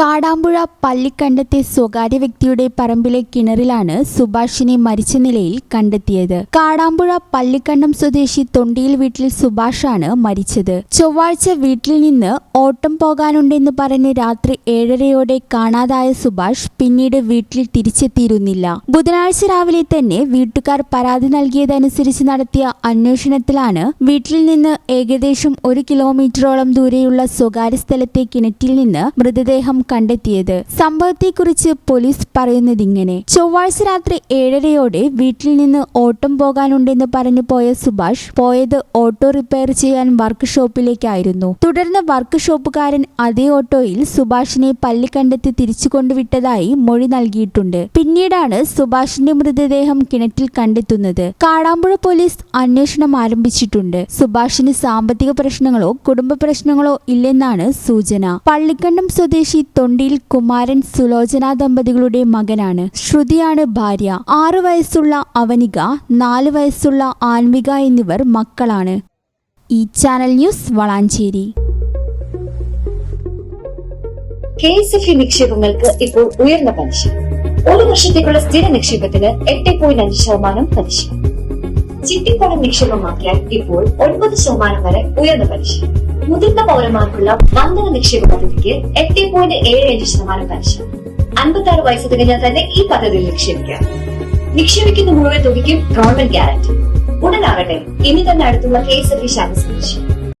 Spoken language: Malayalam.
കാടാമ്പുഴ പള്ളിക്കണ്ടത്തെ സ്വകാര്യ വ്യക്തിയുടെ പറമ്പിലെ കിണറിലാണ് സുഭാഷിനെ മരിച്ച നിലയിൽ കണ്ടെത്തിയത്. കാടാമ്പുഴ പള്ളിക്കണ്ടം സ്വദേശി തൊണ്ടിയിൽ വീട്ടിൽ സുഭാഷാണ് മരിച്ചത്. ചൊവ്വാഴ്ച വീട്ടിൽ നിന്ന് ഓട്ടം പോകാനുണ്ടെന്ന് പറഞ്ഞ് രാത്രി ഏഴരയോടെ കാണാതായ സുഭാഷ് പിന്നീട് വീട്ടിൽ തിരിച്ചെത്തിയിരുന്നില്ല. ബുധനാഴ്ച രാവിലെ തന്നെ വീട്ടുകാർ പരാതി നൽകിയതനുസരിച്ച് നടത്തിയ അന്വേഷണത്തിലാണ് വീട്ടിൽ നിന്ന് ഏകദേശം ഒരു കിലോമീറ്ററോളം ദൂരെയുള്ള സ്വകാര്യ സ്ഥലത്തെ കിണറ്റിൽ നിന്ന് മൃതദേഹം കണ്ടെത്തിയത്. സംഭവത്തെക്കുറിച്ച് പോലീസ് പറയുന്നതിങ്ങനെ ചൊവ്വാഴ്ച രാത്രി ഏഴരയോടെ വീട്ടിൽ നിന്ന് ഓട്ടം പോകാനുണ്ടെന്ന് പറഞ്ഞു പോയ സുഭാഷ് പോയത് ഓട്ടോ റിപ്പയർ ചെയ്യാൻ വർക്ക് ഷോപ്പിലേക്കായിരുന്നു തുടർന്ന് വർക്ക് ഷോപ്പുകാരൻ അതേ ഓട്ടോയിൽ സുഭാഷിനെ പള്ളിക്കണ്ടെത്തി തിരിച്ചു കൊണ്ടുവിട്ടതായി മൊഴി നൽകിയിട്ടുണ്ട്. പിന്നീടാണ് സുഭാഷിന്റെ മൃതദേഹം കിണറ്റിൽ കണ്ടെത്തുന്നത്. കാടാമ്പുഴ പോലീസ് അന്വേഷണം ആരംഭിച്ചിട്ടുണ്ട്. സുഭാഷിന് സാമ്പത്തിക പ്രശ്നങ്ങളോ കുടുംബ പ്രശ്നങ്ങളോ ഇല്ലെന്നാണ് സൂചന. പള്ളിക്കണ്ടം സ്വദേശി തൊണ്ടിയിൽ കുമാരൻ സുലോചന ദമ്പതികളുടെ മകനാണ്. ശ്രുതിയാണ് ഭാര്യ. ആറു വയസ്സുള്ള അവനിക നാല് വയസ്സുള്ള ആൻവിക എന്നിവർ മക്കളാണ്. ഈ ചാനൽ ന്യൂസ് വളാഞ്ചേരി. നിക്ഷേപങ്ങൾക്ക് ഇപ്പോൾ ഉയർന്ന പലിശ. ഒരു വർഷത്തേക്കുള്ള സ്ഥിര നിക്ഷേപത്തിന് എട്ട് പോയിന്റ് അഞ്ച് ശതമാനം പലിശ. ചിട്ടിപ്പണം നിക്ഷേപമാക്കിയാൽ ഇപ്പോൾ ഒൻപത് ശതമാനം വരെ ഉയർന്ന പലിശ. മുതിർന്ന പൗരന്മാർക്കുള്ള വന്ദന നിക്ഷേപ പദ്ധതിക്ക് എട്ട് പോയിന്റ് ഏഴ് അഞ്ച് ശതമാനം പലിശ. അൻപത്തി ആറ് വയസ്സ് തികഞ്ഞാൽ തന്നെ ഈ പദ്ധതിയിൽ നിക്ഷേപിക്കാം. നിക്ഷേപിക്കുന്ന മുഴുവൻ തുകയ്ക്കും ഗവൺമെന്റ് ഗ്യാരണ്ടി ഉടനാകട്ടെ ഇനി തന്നെ അടുത്തുള്ള കെ എസ് എഫ് ശാഖ സന്ദർശിക്കും.